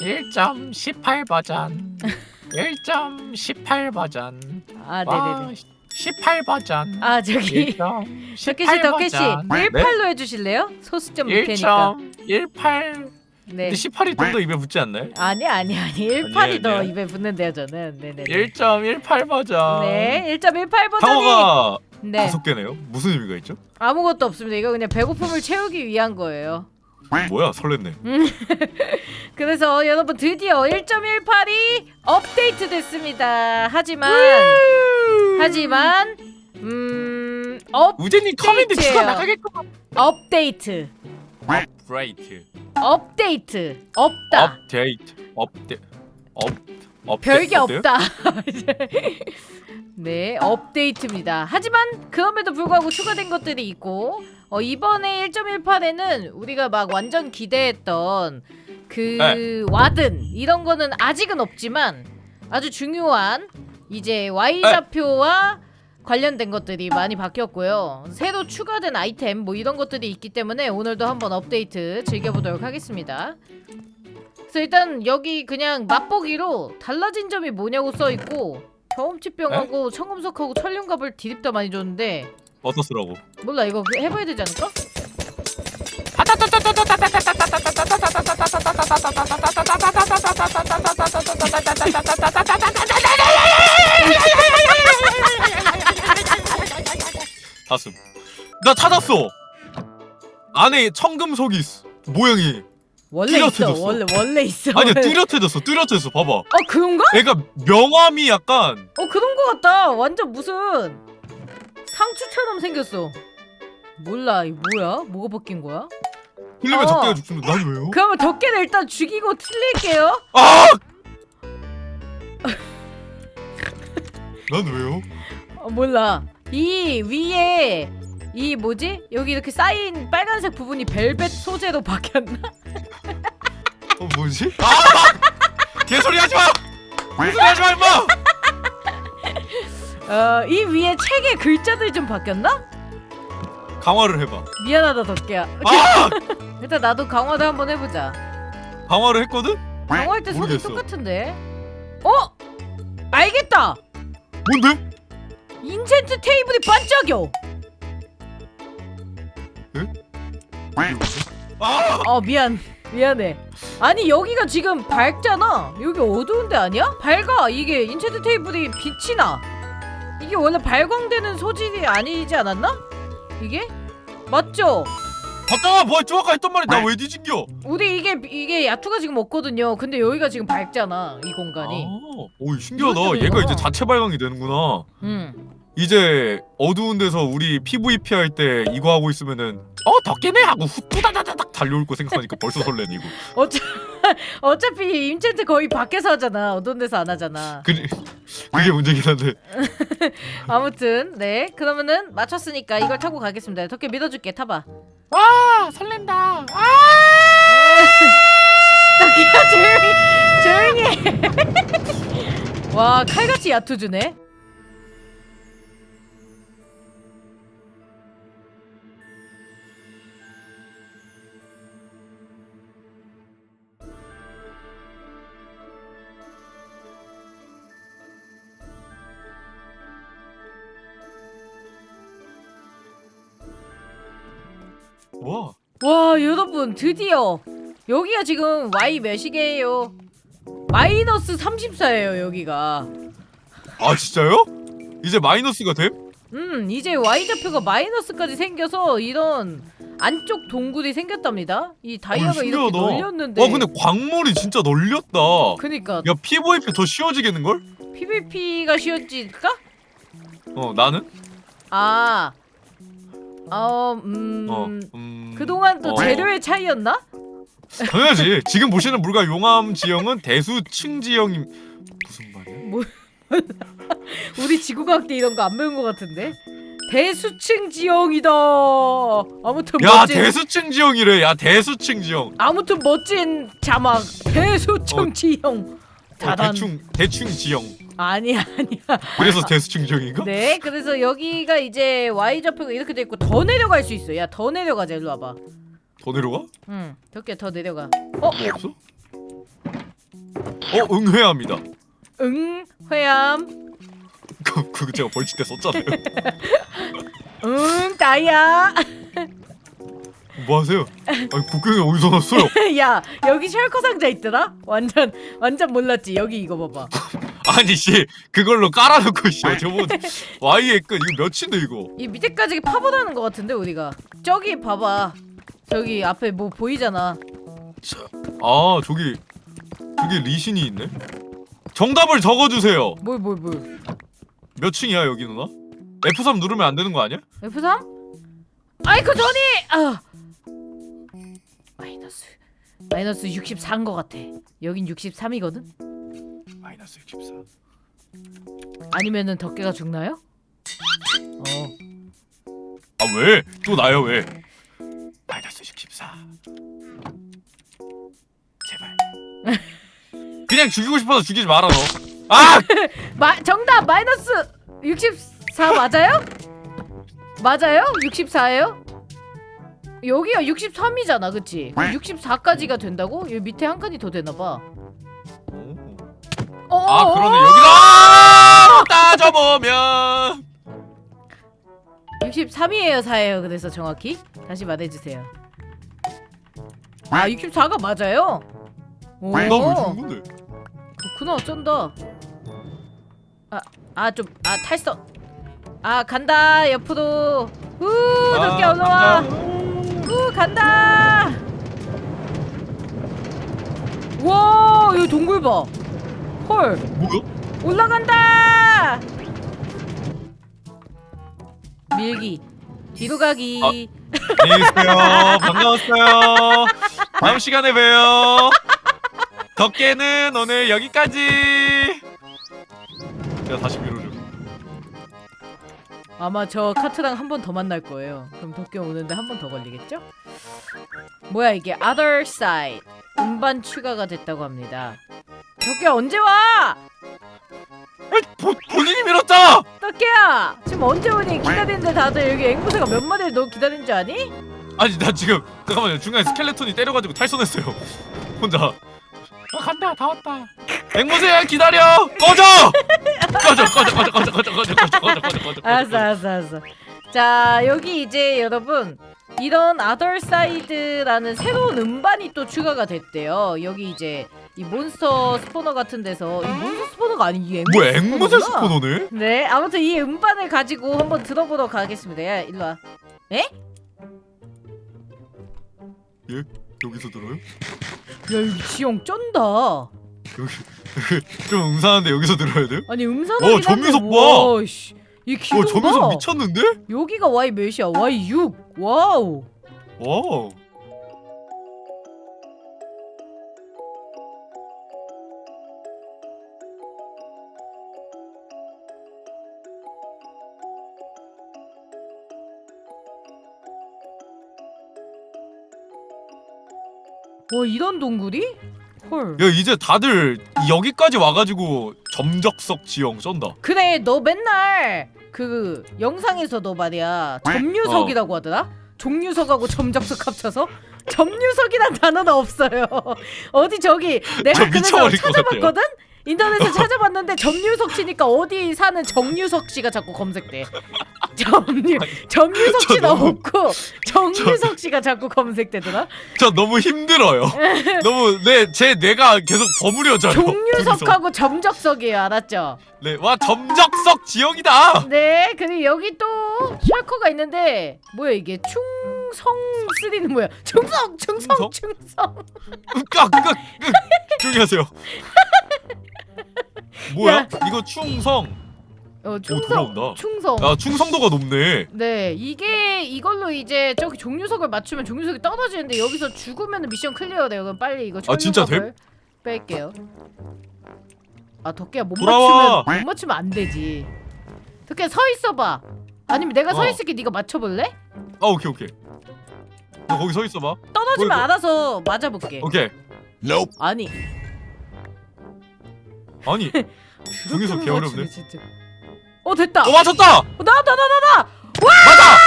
1.18 버전. 1.18 버전. 아 와, 네네네. 18 버전. 아 저기. 1.18 덕기씨 덕기씨 버전. 18로 해주실래요? 소수 좀 밑에니까. 1.18 네. 근데 18이 좀 더 입에 붙지 않나요? 아니 아니 아니. 18이 아니에요, 더 아니에요? 입에 붙는데요 저는. 네네네. 1.18 버전. 네. 1.18 버전이 단어가 네. 다섯 개네요? 무슨 의미가 있죠? 아무것도 없습니다. 이거 그냥 배고픔을 채우기 위한 거예요 뭐야? 설렜네. 그래서 여러분 드디어 1.18이 업데이트 됐습니다. 하지만 하지만 음 우재님 커맨드. 추가 나가겠구만 업데이트. 업그레이트 업데이트. 없다. 업데이트. 업데 업 업데 별게? 없다. 네, 업데이트입니다. 하지만 그럼에도 불구하고 추가된 것들이 있고 어, 이번에 1.18에는 우리가 막 완전 기대했던 그 네. 와든 이런 거는 아직은 없지만 아주 중요한 이제 네. Y 좌표와 관련된 것들이 많이 바뀌었고요. 새로 추가된 아이템 뭐 이런 것들이 있기 때문에 오늘도 한번 업데이트 즐겨보도록 하겠습니다. 그래서 일단 여기 그냥 맛보기로 달라진 점이 뭐냐고 써 있고 경험치병하고 청금석하고 천룡갑을 디립다 많이 줬는데 어서 쓰라고 몰라 이거 그- 해봐야 되지 않을까? 다슴 나 찾았어 안에 청금석이 있어 모양이 원래 있어 뚜렷해졌어. 원래 원래 있어 아니야. 뚜렷해졌어 뚜렷해졌어 봐봐 어 그런가? 애가 명암이 약간 어 그런 거 같다 완전 무슨 상추처럼 생겼어 몰라 이 뭐야? 뭐가 바뀐 거야? 틀리면 어. 적게가 죽습니다 난 왜요? 그러면 덕계는 일단 죽이고 틀릴게요 아! 난 왜요? 어, 몰라. 이 위에 이 뭐지? 여기 이렇게 쌓인 빨간색 부분이 벨벳 소재로 바뀌었나? 어 뭐지? 아! 개소리 하지 마! 개소리 하지 마 임마! 어, 이 위에 책의 글자들이 좀 바뀌었나? 강화를 해봐 미안하다 덕계야. 아! 일단 나도 강화도 한번 해보자. 강화를 했거든? 강화할 때 손이 모르겠어. 똑같은데. 어? 알겠다. 뭔데? 인챈트 테이블이 반짝여. 아! 어 미안 미안해. 아니 여기가 지금 밝잖아. 여기 어두운데 아니야? 밝아. 이게 인챈트 테이블이 빛이 나. 이게 원래 발광되는 소질이 아니지 않았나? 이게? 맞죠? 봤잖아 뭐 쪼아까 했단 말이 나 왜 뒤진겨? 우리 이게 이게 야투가 지금 없거든요. 근데 여기가 지금 밝잖아. 이 공간이. 아, 오 신기하다 얘가. 이제 자체 발광이 되는구나 음. 이제 어두운 데서 우리 PVP 할 때 이거 하고 있으면은 어 덕기네 하고 후뚜다다다닥 달려올 거 생각하니까 벌써 설레네 이거 어차 어차피 인챈트 거의 밖에서 하잖아. 어두운 데서 안 하잖아. 그, 그게 문제긴 한데 아무튼 네 그러면은 맞췄으니까 이걸 타고 가겠습니다. 덕계 믿어줄게 타봐. 와 설렌다 아! 덕계야 조용히 조용히. 해. 와 칼같이 야투 주네. 여러분 드디어 여기가 지금 Y 몇이게요? 마이너스 34예요 여기가. 아 진짜요? 이제 마이너스가 됨? 음 이제 Y 좌표가 마이너스까지 생겨서 이런 안쪽 동굴이 생겼답니다. 이 다이아가 어이, 이렇게 신기하다. 널렸는데. 와 근데 광물이 진짜 널렸다 그니까 야 PVP 더 쉬워지겠는걸? PVP가 쉬웠지까? 어 나는? 아, 어, 음, 어 음... 그동안 또 어. 재료의 차이였나? 당연하지 지금 보시는 물가 용암 지형은 대수층 지형이 무슨 말이야? 우리 지구과학 때 이런 거 안 배운 것 같은데. 대수층 지형이다. 아무튼 야 멋진 대수층 지형이래 야 대수층 지형 아무튼 멋진 자막 대수층 어. 지형. 어, 다단 대충 대충 지형 아니야 아니야. 그래서 대수층 지형인가? 네, 그래서 여기가 이제 Y 좌표가 이렇게 돼 있고 더 내려갈 수 있어. 야, 더 내려가자. 일로 와봐. 더 내려가? 응, 덕계 더 내려가. 뭐 없어? 어 응회합니다. 응 회암 그 그거 제가 벌칙 때 썼잖아요. 응 나야 뭐 하세요? 아니 복경이 어디서 났어요? 야 여기 셜커 상자 있더라 완전 완전 몰랐지 여기 이거 봐봐 아니 씨 그걸로 깔아놓고 씨 저번 Y의 끝 이거 몇인데 이거? 이 밑에까지 파보다는 것 같은데 우리가 저기 봐봐 저기 앞에 뭐 보이잖아 아 저기 저기 리신이 있네. 정답을 적어주세요. 뭘 뭘 뭘 몇 층이야 여기 누나? F3 누르면 안 되는 거 아니야? F3? 아이고 전이 아 마이너스 마이너스 64인 것 같아 여긴 63이거든 마이너스 64. 아니면은 덕계가 죽나요? 어 아 왜? 또 나요 왜? 마이너스 64. 제발. 그냥 죽이고 싶어서 죽이지 마라 너. 아! 마, 정답 마이너스 64 맞아요? 맞아요? 64예요? 여기가 63이잖아 그치? 64까지가 된다고? 여기 밑에 한 칸이 더 되나봐 어, 아 그러네. 여기다 따져보면. 63이에요 4예요. 그래서 정확히. 다시 말해주세요. 아 64가 맞아요? 오. 나왜 죽은 건데? 그렇구나 어쩐다. 아아 좀 아 탈선 아 간다 옆으로. 후 덕기 올라와. 후 간다. 와 여기 동굴 봐 헐 뭐야? 올라간다 밀기 뒤로 가기 아. 안녕히 계세요 반가웠어요 다음 시간에 봬요 덕계는 오늘 여기까지 제가 다시 밀어줘 아마 저 카트랑 한 번 더 만날 거예요. 그럼 덕기 오는데 한 번 더 걸리겠죠? 뭐야 이게 other side 음반 추가가 됐다고 합니다. 덕기 언제 와? 보, 본인이 밀었잖아 덕기야 지금 언제 오니 기다리는데 다들 여기 앵무새가 몇 마리를 너 기다리는 줄 아니? 아니 나 지금 잠깐만요 중간에 스켈레톤이 때려가지고 탈선했어요 혼자 아 간다 다 왔다 앵무새야 기다려 꺼져 꺼져 꺼져 꺼져 꺼져 꺼져 꺼져 꺼져 꺼져 꺼져 꺼져 알았어 알았어 알았어. 자 여기 이제 여러분 이런 side라는 새로운 음반이 또 추가가 됐대요. 여기 이제 이 몬스터 스포너 같은 데서 이 몬스터 스포너가 아닌 이 앵무새 뭐 앵무새 스포너구나. 스포너네? 네, 아무튼 이 음반을 가지고 한번 들어보도록 하겠습니다. 야, 일로 와. 여기서 들어요? 야, 여기 지형 쩐다. 여기 좀 음산한데 여기서 들어야 돼요? 아니 음산하긴 어, 전유석 한데, 봐. 와, 씨. 이 기둥 어 저면서 봐. 미쳤는데? 여기가 Y 몇이야? Y 6. 와우. 와 와, 이런 동굴이? 헐. 야 이제 다들 여기까지 와가지고 점적석 지형 쩐다 그래, 너 맨날 그 영상에서 너 말이야. 점유석이라고 하더라? 종유석하고 점적석 합쳐서 점유석이란 단어는 없어요. 어디 저기 저 내가 그래서 미쳐버릴 것 같아요. 찾아봤거든. 인터넷에 찾아봤는데 점유석 치니까 어디 사는 정유석 씨가 자꾸 검색돼. 점유 점유석 저 씨는 너무- 없고 정유석 씨가 자꾸 검색되더라. 저 너무 힘들어요 너무 내 제 뇌가 계속 버무려져요 둘이서. 종유석하고 점적석이에요, 알았죠? 네, 와 점적석 지형이다 네, 그리고 여기 또 셜커가 있는데 뭐야 이게 충성 3는 뭐야? 충성, 충성, 충성? 충성. 깍깍깍 조용히 하세요 뭐야? 야. 이거 충성 어, 오 충성, 돌아온다 충성. 야 충성도가 높네 네, 이게 이걸로 이제 저기 종유석을 맞추면 종유석이 떨어지는데 여기서 죽으면 미션 클리어 돼요. 그럼 빨리 이거 아, 진짜 종유석을 뺄게요. 아, 덕기야 못 돌아와. 맞추면 못 맞추면 안 되지. 덕기야 서 있어 봐. 아니면 내가 서 어. 있을게. 네가 맞춰 볼래? 아 오케이 오케이 너 거기 서 있어봐 떨어지면. 알아서 맞아볼게. 오케이 아니. 아니 종유석 개 어렵네 진짜. 어 됐다. 어 맞췄다 어, 나다 나다 나. 맞아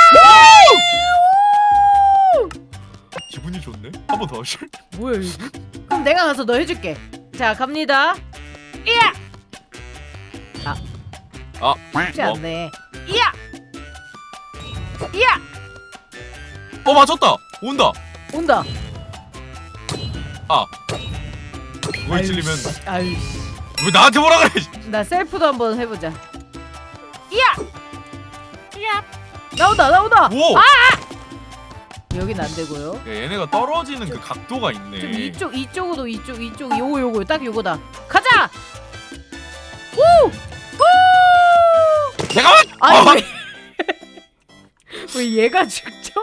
기분이 좋네 한 번 더 하실 뭐야 이거? 그럼 내가 가서 너 해줄게. 자 갑니다. 이야. 아. 아, 쉽지 뭐? 않네. 이야. 이야. 어 맞췄다. 온다. 온다. 그걸 찔리면 아유. 왜 나한테 뭐라 그래? 나 셀프도 한번 해보자. 이야. 이야. 나온다 나온다. 오. 여긴 안 되고요. 야, 얘네가 떨어지는 그 각도가 있네. 좀 이쪽 이쪽으로 이쪽 이쪽 요거 요거 딱 요거다. 가자. 오. 오. 잠깐만. 아니 아! 왜? 왜 얘가 죽죠?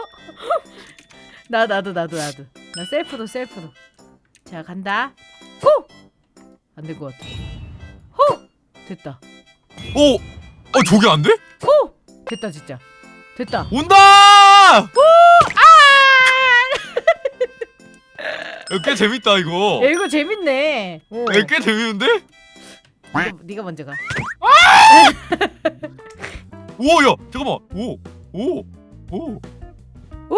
나 나도 나도 나도 나 셀프도 셀프도 자 간다 호! 안 될 것 같아 호! 됐다 오. 어 저게 안 돼? 호! 됐다 진짜 됐다 온다. 아! 야, 꽤 재밌다 이거. 야, 이거 재밌네 어. 야, 꽤 재밌는데? 네가, 네가 먼저 가 오, 야, 잠깐만. 오, 오, 오. 오!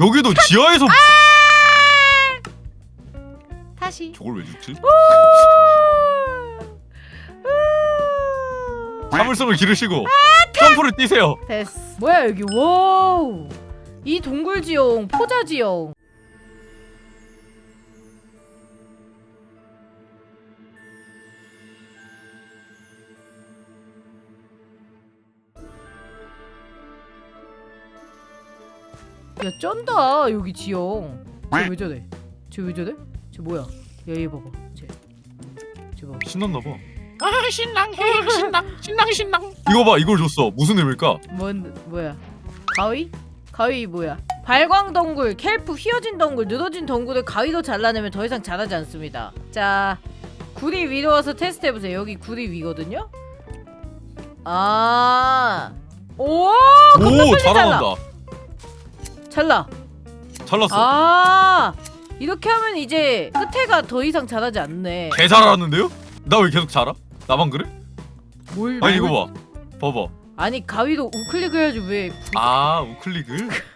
여기도 지하에서 다시 저걸 왜 죽지? 사물성을 기르시고 점프를 뛰세요. 됐어. 뭐야 여기? 와우. 이 동굴 지형, 포자 지형. 야 쩐다 여기 지형. 쟤왜 저래? 쟤왜 저래? 쟤 뭐야? 야얘 봐봐. 쟤. 쟤 봐봐. 신났나 봐. 아 신랑 해 신랑 신랑 신랑. 이거 봐 이걸 줬어 무슨 의미일까? 뭔 뭐야? 가위? 가위 뭐야? 발광 덩굴, 켈프 휘어진 덩굴, 늘어진 덩굴을 가위로 잘라내면 더 이상 자라지 않습니다. 자, 구리 위로 와서 테스트 해보세요. 여기 구리 위거든요. 아, 오, 겁나 오 빨리 잘라. 잘한다. 잘라. 잘랐어. 아, 이렇게 하면 이제 끝에가 더 이상 자라지 않네. 개 잘하는데요? 나 왜 계속 자라? 나만 그래? 뭘? 아니 뭘- 이거 봐. 봐봐. 아니 가위로 우클릭 해야지 왜? 아 우클릭을.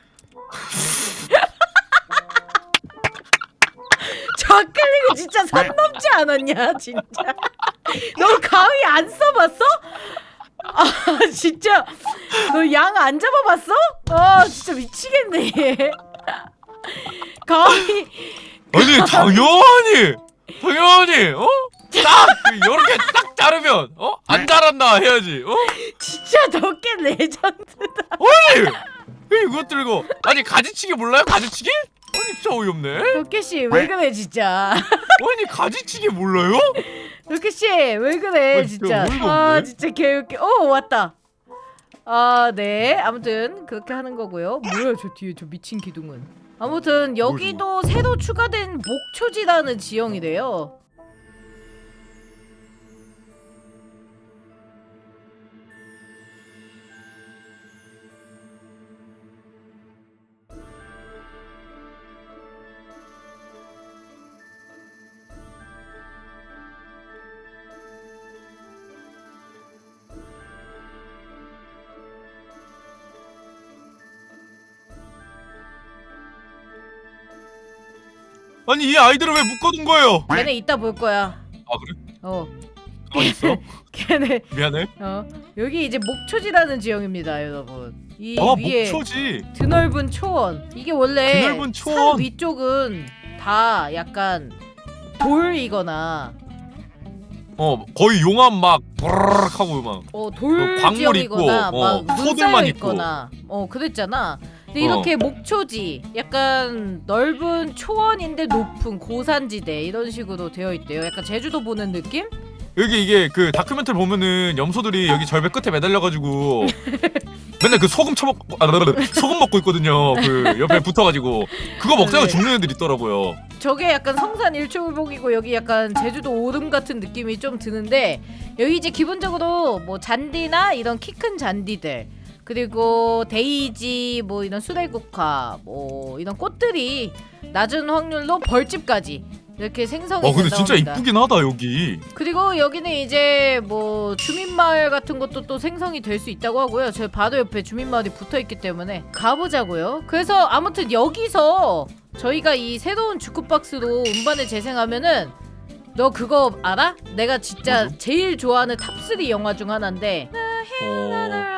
좌클릭은 진짜 선 넘지 않았냐 진짜 너 가위 안 써봤어? 아 진짜 너 양 안 잡아봤어? 아 진짜 미치겠네 얘 가위 아니 당연히! 당연히 어? 딱 이렇게 딱 자르면 어? 안 자란다 해야지 어? 진짜 덕계 레전드다. 아니! 왜 이거 들고 아니 가지치기 몰라요? 가지치기? 아니 진짜 어이없네. 덕계 씨왜 그래 진짜? 아니 가지치기 몰라요? 덕계 씨왜 그래 아, 진짜 진짜? 어이가 아 없네. 진짜 개웃겨. 오 왔다. 아 네. 아무튼 그렇게 하는 거고요. 뭐야 저 뒤에 저 미친 기둥은 아무튼 여기도 새로 추가된 목초지라는 지형이래요 아니 이 아이들을 왜 묶어둔 거예요? 걔네 이따 볼 거야 아 그래? 어 가만히 있어 걔네 미안해 어 여기 이제 목초지라는 지형입니다 여러분 이 아 위에 목초지 드넓은 초원 이게 원래 드넓은 산 초원. 위쪽은 다 약간 돌이거나 어 거의 용암 막 버르륵 하고 막 어, 어, 돌 광물 지형이거나 있고, 막 어, 눈 소들만 쌓여 있고. 있거나 어 그랬잖아. 근데 어. 이렇게 목초지, 약간 넓은 초원인데 높은 고산지대 이런 식으로 되어 있대요. 약간 제주도 보는 느낌? 여기 이게 그 다큐멘터리 보면은 염소들이 여기 절벽 끝에 매달려가지고 맨날 그 소금 처먹고 아, 라라라, 소금 먹고 있거든요. 그 옆에 붙어가지고 그거 먹다가 네. 죽는 애들 있더라고요. 저게 약간 성산 일출봉이고 여기 약간 제주도 오름 같은 느낌이 좀 드는데 여기 이제 기본적으로 뭐 잔디나 이런 키 큰 잔디들 그리고 데이지 뭐 이런 수레국화 뭐 이런 꽃들이 낮은 확률로 벌집까지 이렇게 생성이 와 어, 근데 된다고 진짜 합니다. 이쁘긴 하다 여기. 그리고 여기는 이제 뭐 주민마을 같은 것도 또 생성이 될 수 있다고 하고요. 저희 바로 옆에 주민마을이 붙어 있기 때문에 가보자고요. 그래서 아무튼 여기서 저희가 이 새로운 주크박스로 음반을 재생하면은 너 그거 알아? 내가 진짜? 제일 좋아하는 탑3 영화 중 하나인데 어...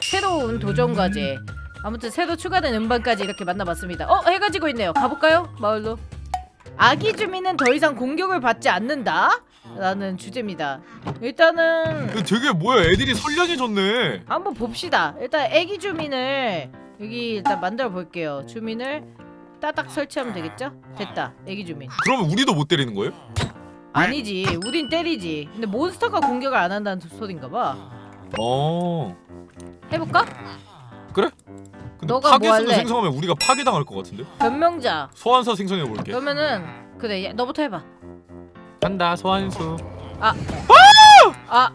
새로운 도전 과제 아무튼 새로 추가된 음반까지 이렇게 만나봤습니다 어? 해가 지고 있네요 가볼까요? 마을로 아기 주민은 더 이상 공격을 받지 않는다? 라는 주제입니다 일단은 되게 뭐야 애들이 선량해졌네 한번 봅시다. 일단 애기 주민을 여기 일단 만들어 볼게요. 주민을 따닥 설치하면 되겠죠? 됐다. 애기 주민. 그러면 우리도 못 때리는 거예요? 아니지. 우린 때리지. 근데 몬스터가 공격을 안 한다는 소린가 봐. 어 해볼까? 근데 너가 뭐 파괴수도 할래? 생성하면 우리가 파괴당할 것 같은데? 변명자. 소환사 생성해 볼게 그러면은 그래. 야, 너부터 해봐. 간다 소환수 아,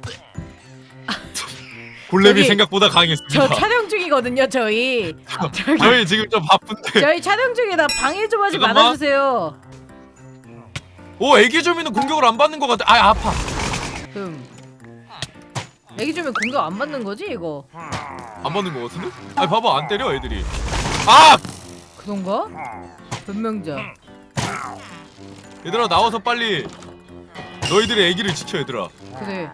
골렘이 저기, 생각보다 강했습니다 저 촬영 중이거든요. 저희. 저기, 저희 지금 좀 바쁜데 저희 촬영 중이라 방해 좀 하지 잠깐만. 말아주세요. 오 애기 주민은 공격을 안 받는 것 같아 아 아파 음. 애기 주민 공격 안 받는 거지 이거? 안 받는 것 같은데? 아니 봐봐 안 때려 애들이 아! 그런가? 변명자. 얘들아 나와서 빨리 너희들의 애기를 지켜 얘들아 그래.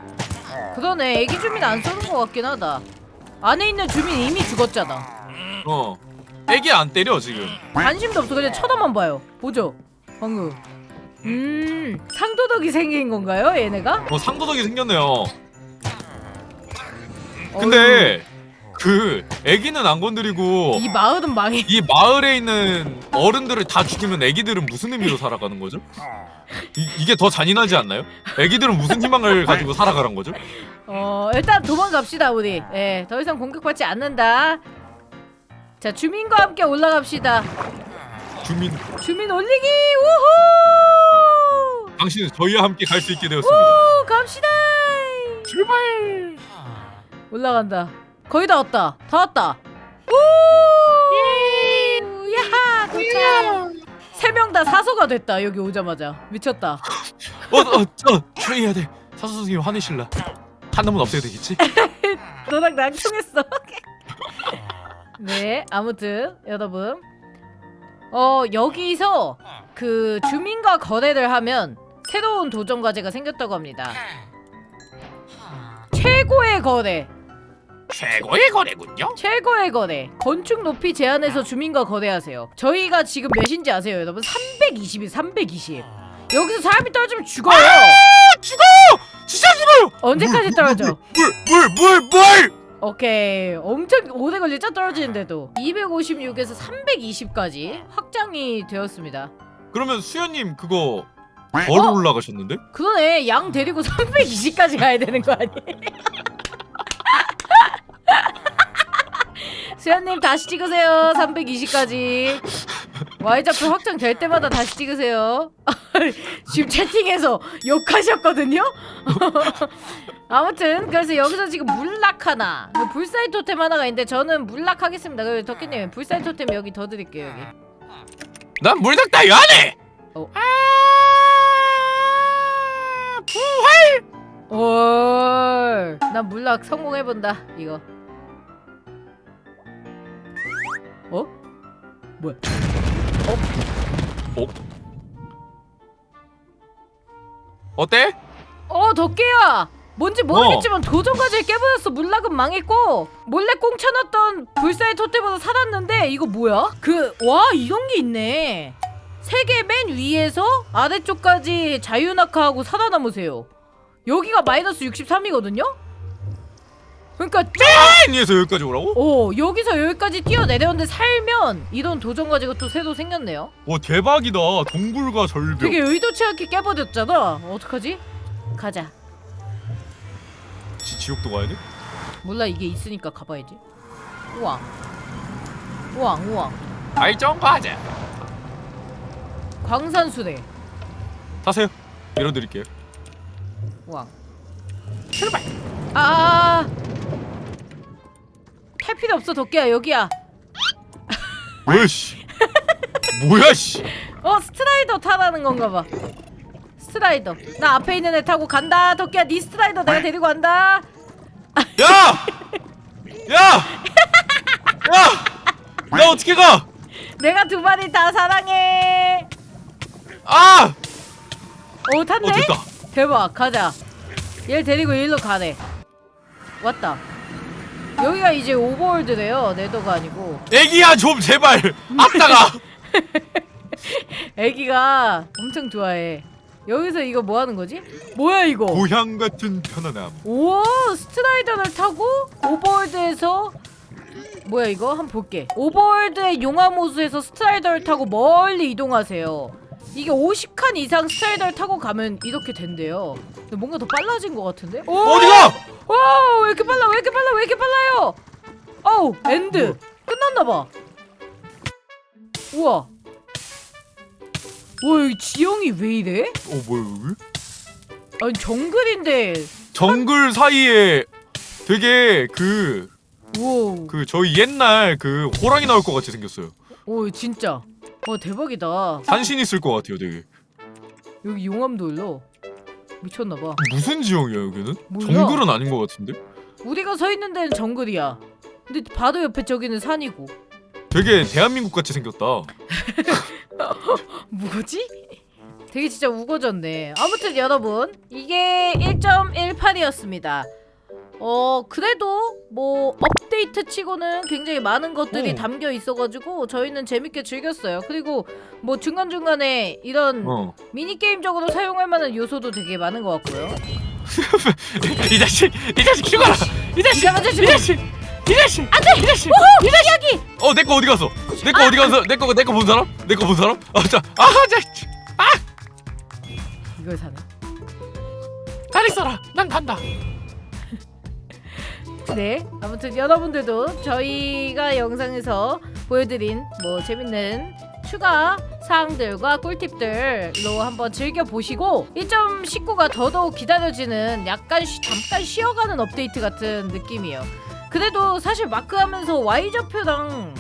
그러네. 애기 주민 안 쏘는 것 같긴 하다. 안에 있는 주민 이미 죽었잖아. 어 애기 안 때려 지금 관심도 없어. 그냥 쳐다만 봐요. 보죠. 방금. 음, 상도덕이 생긴 건가요, 얘네가? 어 상도덕이 생겼네요 근데 그 애기는 안 건드리고 이 마을은 망해. 이 마을에 있는 어른들을 다 죽이면 애기들은 무슨 의미로 살아가는 거죠? 이, 이게 더 잔인하지 않나요? 애기들은 무슨 희망을 가지고 살아가는 거죠? 어, 일단 도망갑시다, 우리. 예, 더 이상 공격받지 않는다. 자, 주민과 함께 올라갑시다. 주민 주민 올리기! 우후! 당신은 저희와 함께 갈 수 있게 되었습니다 우, 갑시다! 출발 올라간다. 거의 다 왔다. 다 왔다. 우! 야하! 도착! 세 명 다 사소가 됐다. 여기 오자마자. 미쳤다. 어어저 조용히 해야 돼 사수 선생님 화내실라 한 놈은 없애야 되겠지? 너랑 나랑 통했어. 네, 아무튼 여러분. 어, 여기서 그 주민과 거래를 하면 새로운 도전 과제가 생겼다고 합니다. 최고의 거래. 최고의 거래군요 최고의 거래. 건축 높이 제한해서 주민과 거래하세요. 저희가 지금 몇인지 아세요, 여러분? 320이 320. 여기서 사람이 떨어지면 죽어요. 죽어! 진짜 죽어요! 언제까지 떨어져? 물 물 물 물 오케이. 엄청 오래 걸리죠? 떨어지는데도. 256에서 320까지 확장이 되었습니다. 그러면 수현님 그거 걸어 어? 올라가셨는데? 그러네. 양 데리고 320까지 가야 되는 거 아니에요? 수현님 다시 찍으세요. 320까지. Y좌표 확장 될 때마다 다시 찍으세요. 지금 채팅에서 욕하셨거든요. 아무튼 그래서 여기서 지금 물락 하나, 그 불사의 토템 하나가 있는데 저는 물락 하겠습니다. 그리고 덕기님 불사의 토템 여기 더 드릴게요 여기. 난 물닭 따위 안 해! 어. 아 부활! 올. 난 물락 성공해 본다. 이거. 어? 뭐야? 어때? 어, 덕기야. 뭔지 모르겠지만 도전 과제를 깨버렸어. 물락은 망했고 몰래 꽁쳐놨던 불사의 토템으로 살았는데 이거 뭐야? 그 와 이런 게 있네. 세계 맨 위에서 아래쪽까지 자유낙하하고 살아남으세요. 여기가 마이너스 63이거든요? 그러니까 위에서 여기까지 오라고? 오 여기서 여기까지 뛰어내렸는데 살면 이런 도전 가지고 또 새도 생겼네요. 와 대박이다 동굴과 절벽 되게 의도치 않게 깨버렸잖아. 어떡하지? 가자. 지, 지옥도 가야 돼? 몰라 이게 있으니까 가봐야지. 우왕. 우왕 우왕. 발전 과제 광산수네. 타세요 밀어드릴게요 우왕. 출발. 아. 탈 필요 없어 덕기야 여기야. 뭐야 씨 뭐야 씨 어 스트라이더 타라는 건가 봐. 스트라이더. 나 앞에 있는 애 타고 간다. 덕기야 네 스트라이더 내가 데리고 간다. 야! 야! 야! 나 어떻게 가? 내가 두 마리 다 사랑해. 아! 오 탔네? 어 됐다 대박 가자. 얘를 데리고 일로 가네. 왔다. 여기가 이제 오버월드래요. 네더가 아니고. 애기야 좀 제발 앞다가 애기가 엄청 좋아해. 여기서 이거 뭐 하는 거지? 뭐야 이거? 고향 같은 편안함 오 스트라이더를 타고 오버월드에서 뭐야 이거 한번 볼게 오버월드의 용암호수에서 스트라이더를 타고 멀리 이동하세요 이게 50칸 이상 스트라이더를 타고 가면 이렇게 된대요. 근데 뭔가 더 빨라진 것 같은데? 오! 어디가? 와왜 이렇게 빨라? 왜 이렇게 빨라? 왜 이렇게 빨라요? 어우 엔드! 끝났나 봐. 우와. 와 여기 지형이 왜 이래? 어 뭐야 여기? 아니 정글인데. 정글 사이에 되게 그그 우와. 저희 옛날 그 호랑이 나올 것 같이 생겼어요. 오 진짜 와 대박이다. 산신 있을 것 같아요 되게. 여기 용암도 일러. 미쳤나봐. 무슨 지형이야 여기는? 몰라. 정글은 아닌 것 같은데? 우리가 서 있는 데는 정글이야. 근데 바로 옆에 저기는 산이고. 되게 대한민국 같이 생겼다. 뭐지? 되게 진짜 우거졌네. 아무튼 여러분 이게 1.18이었습니다 어 그래도 뭐 업데이트 치고는 굉장히 많은 것들이 어. 담겨 있어가지고 저희는 재밌게 즐겼어요 그리고 뭐 중간중간에 이런 어. 미니게임적으로 사용할 만한 요소도 되게 많은 것 같고요 이 자식 이 자식 죽어라 이 자식 잠깐만 이 자식 이 자식 안돼 이 자식 오호! 이야기! 어 내 거 어디 갔어? 내 거 어디 갔어? 내거 내 거 본 사람? 내 거 본 사람? 아자아 자, 이걸 사네 잘 있어라. 난 간다. 네 아무튼 여러분들도 저희가 영상에서 보여드린 뭐 재밌는 추가 사항들과 꿀팁들로 한번 즐겨보시고 1.19가 더더욱 기다려지는 약간 쉬, 잠깐 쉬어가는 업데이트 같은 느낌이에요 그래도 사실 마크하면서 Y좌표랑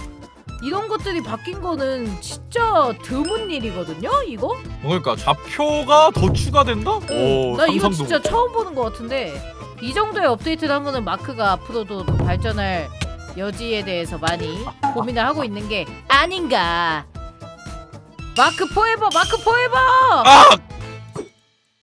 이런 것들이 바뀐 거는 진짜 드문 일이거든요 이거? 그러니까 좌표가 더 추가된다? 오, 나 이거 진짜 못- 처음 보는 것 같은데 이 정도의 업데이트를 한 거는 마크가 앞으로도 더 발전할 여지에 대해서 많이 고민을 하고 있는 게 아닌가 마크 포에버 마크 포에버 아!